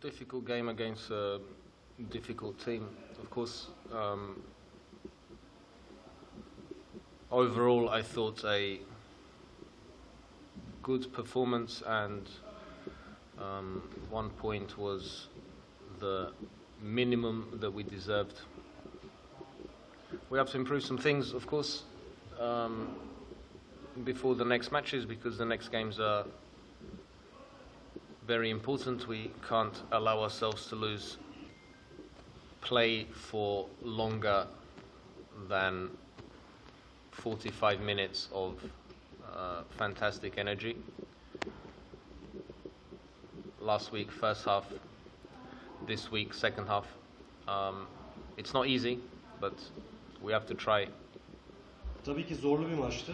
difficult game against a difficult team. Of course, um, overall, I thought a good performance, and um, one point was the minimum that we deserved. We have to improve some things, of course, um, before the next matches because the next games are very important. We can't allow ourselves to lose play for longer than 45 minutes of uh, fantastic energy. Last week, first half, this week, second half. Um, it's not easy, but we have to try. Tabii ki zorlu bir maçtı.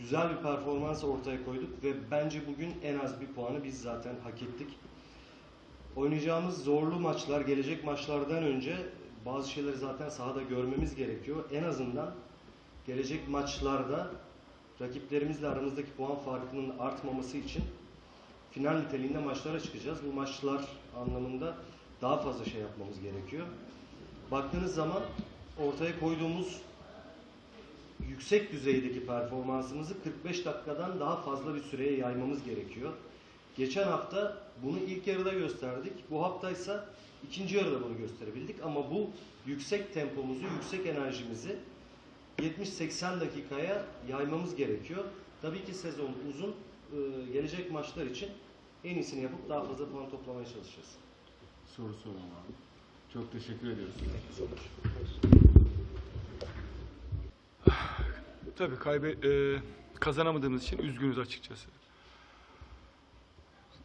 Güzel bir performans ortaya koyduk ve bence bugün en az bir puanı biz zaten hak ettik. Oynayacağımız zorlu maçlar, gelecek maçlardan önce bazı şeyleri zaten sahada görmemiz gerekiyor. En azından gelecek maçlarda rakiplerimizle aramızdaki puan farkının artmaması için final niteliğinde maçlara çıkacağız. Bu maçlar anlamında daha fazla şey yapmamız gerekiyor. Baktığınız zaman ortaya koyduğumuz yüksek düzeydeki performansımızı 45 dakikadan daha fazla bir süreye yaymamız gerekiyor. Geçen hafta bunu ilk yarıda gösterdik. Bu hafta ise ikinci yarıda bunu gösterebildik ama bu yüksek tempomuzu, yüksek enerjimizi 70-80 dakikaya yaymamız gerekiyor. Tabii ki sezon uzun. Ee, Gelecek maçlar için en iyisini yapıp daha fazla puan toplamaya çalışacağız. Soru soran var mı? Çok teşekkür ediyoruz. Tabii kaybe e, kazanamadığımız için üzgünüz açıkçası.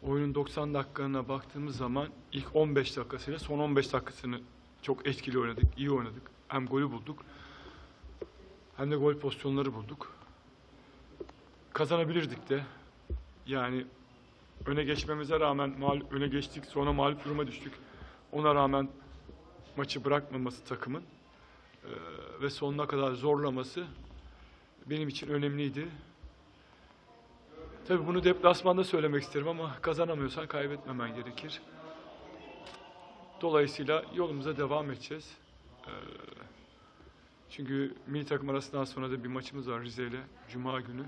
Oyunun 90 dakikalarına baktığımız zaman ilk 15 dakikasıyla son 15 dakikasını çok etkili oynadık, iyi oynadık. Hem golü bulduk hem de gol pozisyonları bulduk. Kazanabilirdik de. Yani öne geçmemize rağmen mağlup, öne geçtik sonra mağlup duruma düştük. Ona rağmen maçı bırakmaması takımın e, ve sonuna kadar zorlaması benim için önemliydi. Tabii bunu deplasmanda söylemek isterim ama kazanamıyorsan kaybetmemen gerekir. Dolayısıyla yolumuza devam edeceğiz. Ee, Çünkü milli takım arasından sonra da bir maçımız var Rize ile Cuma günü.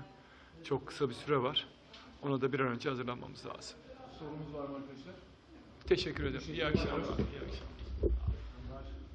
Çok kısa bir süre var. Ona da bir an önce hazırlanmamız lazım. Sorumuz var mı arkadaşlar? Teşekkür ederim. İyi akşamlar. İyi akşamlar.